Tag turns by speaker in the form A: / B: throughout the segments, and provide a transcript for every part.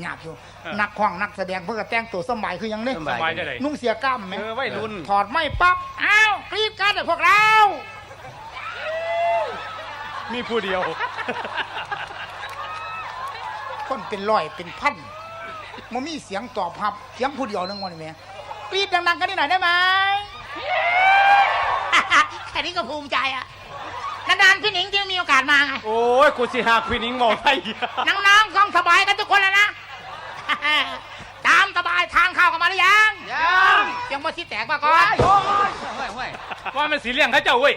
A: หยาบอยู่
B: เออ
A: นักห้องนักแสดงเพื่อแต่งตัวสมัยคือหยังนี่
C: ส
B: ส
C: บาย
B: บายจะได้
A: นุ่งเสียกล้ามไหม
B: เออวัยรุ่น
A: ถอดไม่ปั๊บอ้าวกรีดกันเลยพวกเรา
B: มีผู้เดียว
A: คนเป็นร้อยเป็นพันมันมีเสียงตอบรับเสียงผู้เดียวนึงวันนี้แม่กรีดดังๆกันนิดหน่อยได้ไหม แค่นี้ก็ภูมิใจอะนานๆพี่หนิงที่มีโอกาสมาไง
B: โอ้ย กูสิหักพี่นิ้งมองไทย
A: น้องๆกองสบายกันทุกคนแล้วนะ ตามสบายทางเข้ากันมาหรือยัง
C: ยัง
A: ยังมาที่แตกมาก่อน
C: โอ้ยห้วยห้วย
B: ว่ามันสีเลี้ยงเขาเจ้าเว้ย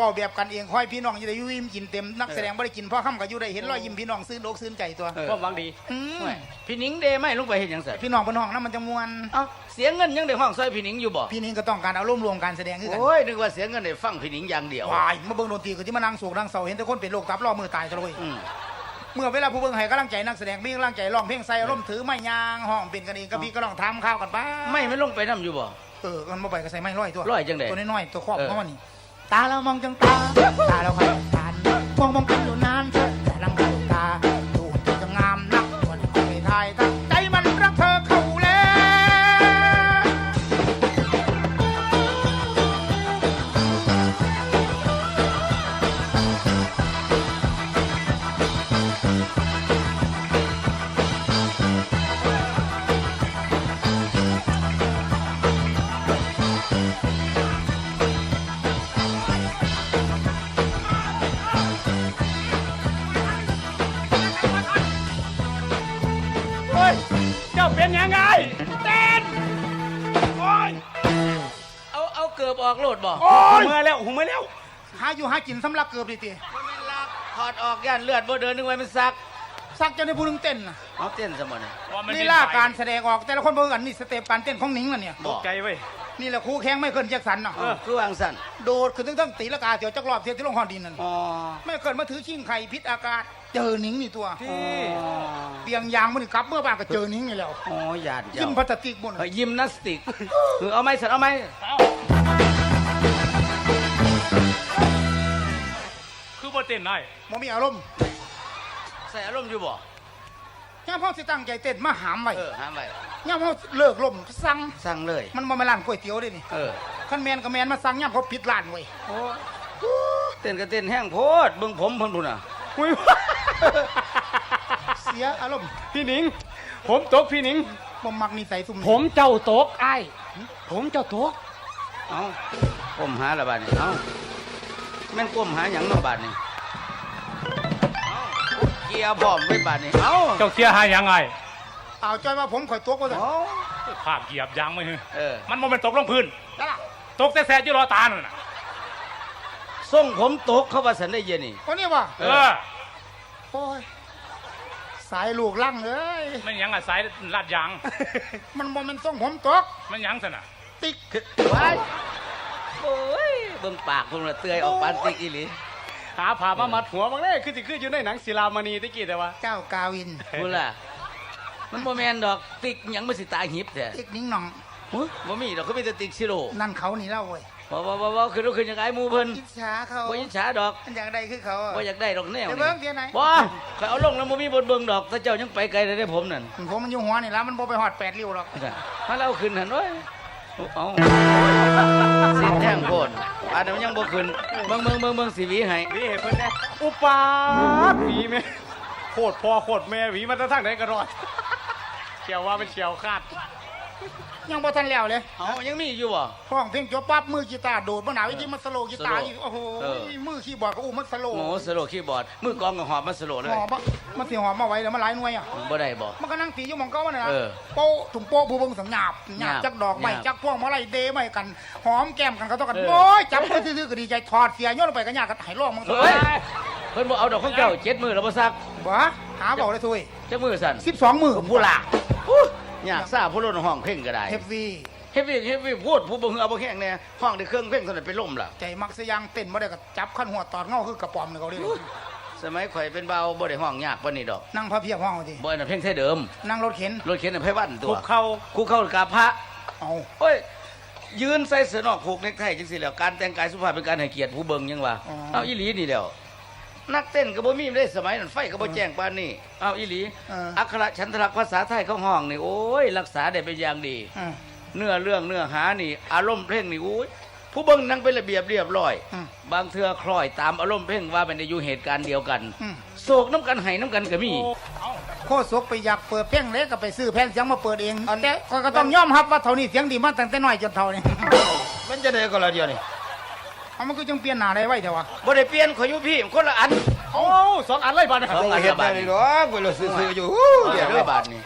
A: บอกแบบกันเองค่อยพี่น้องจะได้อยุ่ยิ้มกินเต็มนักแสดงไม่ได้กินพ่อค่ำกับอยู่ได้เห็นรอยยิ้มพี่น้องซื้อโลกซื้อใจตัว
C: เออ
B: ความหวังดี
A: อืม
C: ห้วยพี่หนิงเดไม่ลงไปเห็นยังไง
A: พี่น้องพี่น้องนั้นมันจะมวน
C: เอ้าเสียเงินยังได้ห้องซอยพี่หนิงอยู่บ่
A: พี่นี่ก็ต้องการเอาร่วมรวมการแสดงขึ้นกัน
C: โอ้ยนึกว่าเสียเงินได้ฟังพี่หนิงอย่างเดียว
A: วายมาเบิ่งดนตรีก็ที่มานั่งสูกนั่งเสาเห็นแต่คนเป็นโรคตับรอมือตายตะเลย
C: อืม
A: เมื่อเวลาผู้เบิ่งให้กำลังใจนักแสดงมีกำลังใจร้องเพลงใส่อารมณ์ถือไม้ยางห้องเป็นกันเองก็พี่ก็ลองทำข้าวกันบ้าง
C: ไม่ไม่ลงไปน้ำอยู่บ่
A: เออมันมาไปก็ใส่ไม้ร้อยตัว
C: ร้อยจังใด
A: ตัวน้อยๆตัวครอบ
C: เออ
A: เขาว่านี่ตาเรามองจังตาตาเราคอยตานมองมองกันอยู่นาน เจ้า
B: เป็นยังไงเต้นโอ้ย
C: เอาเอาเกือบออกโลดบ่
B: โอ้ยมาแล้วหูมาแล้ว
A: หาอยู่หากินสำลักเกือบดิตี
C: มันไม่รักถอดออกย่านเลือดบ่เดินนึกว่ามันซัก
A: สักจะในผู้หนึงเต้นน่ะ
C: เอาเต้นซะบ่เนี่ย
B: ว่ามัน
A: นี่ล่าการแสดงออกแต่ละคนเบิ่งกันนี่สเต็ปการเต้นของหนิงน่ะเนี่ย
B: ตกใจเว้ย
A: นี่แหละครูแข้งไม่เคินแจ็คสันน่ะ
C: เออคือวางสั่น
A: โดดขึ้นตั้งตั้งตีละกาเสียวจักรอบเสียวที่ลงหอนดินนั่น
C: อ๋อ
A: ไม่เคินมาถือชิงไข่พิษอากาศ เจอหนิงนี่ตัว
C: อ๋อ
A: เตียงยางมันกลับเมื่อบ้านก็เจอหนิงนี่แล้ว
C: อ๋อหยาด
A: ยิ้
C: เจ้าม
A: พลาสติกบน
C: เฮ้ยยิมนาสติกเออเอาไหมสันเอาไหม
B: คือบ่เต้นได้
A: มมีอารมณ์
C: ใส่อารมณ์อยู่บ่
A: ย่ามพ่อสิตั้งใจเต้นมาหามไว้
C: เออห้ามไว้
A: ย่ามพ่อเลิกลมสั่ง
C: สั่งเลย
A: มันบ่มาร้านก๋วยเตี๋ยวเด้นี่
C: เออ
A: คันแมนก็แมนมาสั่งย่ามเขาปิดร้านไว้
C: เต้นก็เต้นแห้งโพดเบิ่งผมเพิ่นพุ่นน่ะ
B: อุ้ย
A: เสียอารมณ์
B: พี่หนิง ผมตกพี่หนิง
A: บ่มักนิสัยซุ่มนี้
B: ผมเจ้าตกไอ้ายผมเจ้าตก
C: เอ้าก้มหาละบาดนี้เอ้าแม่นก้มหาหยังเนาะบาดนี้เอ้าเกียร์พร้อมไว้บาดนี้เอ้า
B: เจ้าเสียหายยังไง
A: เอาจ้อยว่าผมข่อยตัวก็ได้
C: เอ้า
B: ภาพเหยียบยางไม่ฮึ
C: เออ
B: มันบ่แมันตกลงพื้น
A: ได้ล่ะ
B: ตกแต่แสบอยู่รอตานั่นน่ะ
C: ส่งผมตกเข้าว่าสันได้เย็นนี่
A: คนนี้ว่า
B: เออ
A: โอ้ยสายลูกลั่งเอ้ย
B: มันหยังอะสายลาดยาง
A: มันบ่แมันส่งผมตก
B: มันหยังสนะ
A: ติ๊ก
C: คือว้ายโอ้ยเบิ่งปากเพิ่นละเตื้อยออกปานติกอีหลี
B: หาผ่ามามัดหัวบางเน่คือสิคืออยู่ในหนังศิลามณีตะกี้แต่ว่า
A: เจ้ากาวิน
C: พูดล่ะ มันบ่แม่นดอกติกหยังมันสิตาหิบแท้
A: ติ๊กนิ้งหน่อง
C: อุ๊ยบ่มีดอกเขามีแต่ติกซิโร่
A: นั่นเขานี่เล่าเว้ย
C: บ่บ่บ่บ่คือลูกคือจังไงหมู่เพิ่น
A: อิจฉาเขา
C: บ่อิจฉาดอก
A: อันอย่างใดคือเขาอะ
C: บ่อยากได้ดอกแนว
A: เดี๋ยว
C: นี่
A: เบิ่งเดี๋ยวไหน
C: บ่ข่อยเอาลงแล้วบ่มีบทเบิ่งดอกถ้าเจ้ายังไปไกลได้ผมนั่น
A: ผมมันอยู่หัวนี่แล้วมันบ่ไปหอดแปดริ้วหรอก
C: ถ้าเราขึ้นหั่นโอ้ยเอาสิแท่งโพดอันนั้นมันยังบ่ขึ้นเบิ่งเบิ่งเบิ่งเบิ่งสิหวีให้
B: หวีเห็นเพิ่นแน่อุปาทหวีแม่โคตรพ่อโคตรแม่หวีมันจะทั้งไหนก็รอด เขียวว่าเป็นเขียวคาด
A: ยังบ่ทันแล้วเลย
C: เอายังมีอยู่บ่
A: ห้องเพลงจบปั๊บมือกีตาร์โดดมาหนาวอีกทีมันสโลว์กีตาร์
C: สโลว์
A: อีกโอ้โห
C: เออ
A: มือคีย์บอร์ดก็อู้มันสโลว์
C: โอ้โหสโลว์คีย์บอร์ดมือกลองกับหอบมาสโลว์เลย
A: หอมอะมันสิหอมมาไว้แล้วมันหลายหน่วยอะ
C: บ่ได้บ่
A: มันก็นั่งตีอยู่หมองเก้ามันน่ะนะ
C: เออ
A: โป๊ะถุงโป๊ะผู้เบิ่งสังหยาบหยาบ
C: หยาบ
A: จักดอกไม้
C: หยาบ
A: จักพวงมาลัยเดไม้กันหอมแก้มกันเขาต้องกัน
C: เออ
A: โอ้ยจับมือซื่อๆก็ดีใจถอดเสียโยนลงไปก็ยากกันให้ร้องมัน
C: เฮ้ยเพิ่นบ่เอาดอกของเจ้าเจ็ดมือแล้วบ่ซัก
A: บ่ หาบอกเลยทุย
C: จักมือสั่น
A: 12มื้อ
C: ผู้ล่ะอู้อยากทราบผู้ล้นห้องเพ่งก็ได้
A: เฮฟวี
C: เฮฟวี่เฮฟวี่พูดผู้บ่ฮือเอาบ่แข็งแน่ห้องได้เครื่องเพ่งเท่านั้นเป็นลมล่ะ
A: ใจมักสยางเต้นบ่ได้ก็จับขั้นหัวตอดเงาคือกระป๋อมนี่เขาเรียก
C: สมัยข่อยเป็นเบาบ่ได้ห้องยากปานนี้ดอก
A: นั่งพระเพียบห้องเอาที
C: บ่อันนั้นเพ่งแท้เดิม
A: นั่งรถเข็น
C: รถเข็นน่ะไผวันตั
B: คุ
C: ว
B: กเข่า
C: กูเข้ากับพระ
A: เอา
C: โอ้ยยืนใส่เสื้อนอกผูกเนคไทจังซี่แล้วการแต่งกายสุภาพเป็นการให้เกียรติผู้เบิ่งยังว่าเอาอีหลีนี่แหล้ว นักเต้นก็บ่มีได้สมัยนั้นไฟก็บ่แจ้งปานนี้เอาอีหลี
A: เออ
C: อักขระฉันทลักษณ์ภาษาไทยเขาห้องนี่โอ้ยรักษาได้เป็นอย่างดี
A: อืม
C: เนื้อเรื่องเนื้อหานี่ อารมณ์เพลงนี่โอ้ยผู้เบิ่งนั่งเป็นระเบียบเรียบร้อย
A: อืม
C: บางเทื่อคล้อยตามอารมณ์เพลงว่าเป็นได้อยู่เหตุการณ์เดียวกัน
A: อืม
C: โศกน้ำกันไห้น้ำกันก็มี
A: โคศกไปอยากเปิดเพลงเล็กก็ไปซื้อแผ่นเสียงมาเปิดเองแต่ข้อยก็ต้องยอมรับว่าเท่านี้เสียงดีมาตั้งแต่น้อยจนเท่านี้
C: มันจะได้ก็ละเดียวนี่
A: เอามันก็จังเปลี่ยนหน้าได้ไว้เถอะวะ
C: บ่ได้เปลี่ยนขอยอยู่พี่คนละอัน
B: โอ้สองอันเลยบาดเนี่ย
C: สองอัน
D: เฮ็ด
C: บา
D: ได้
C: ท
D: นี่
C: นี่
D: ดอกเวลาซื้อๆอยู่
C: เดี๋
D: เดี๋
C: ย
D: ยวว
C: เลยบาทนี่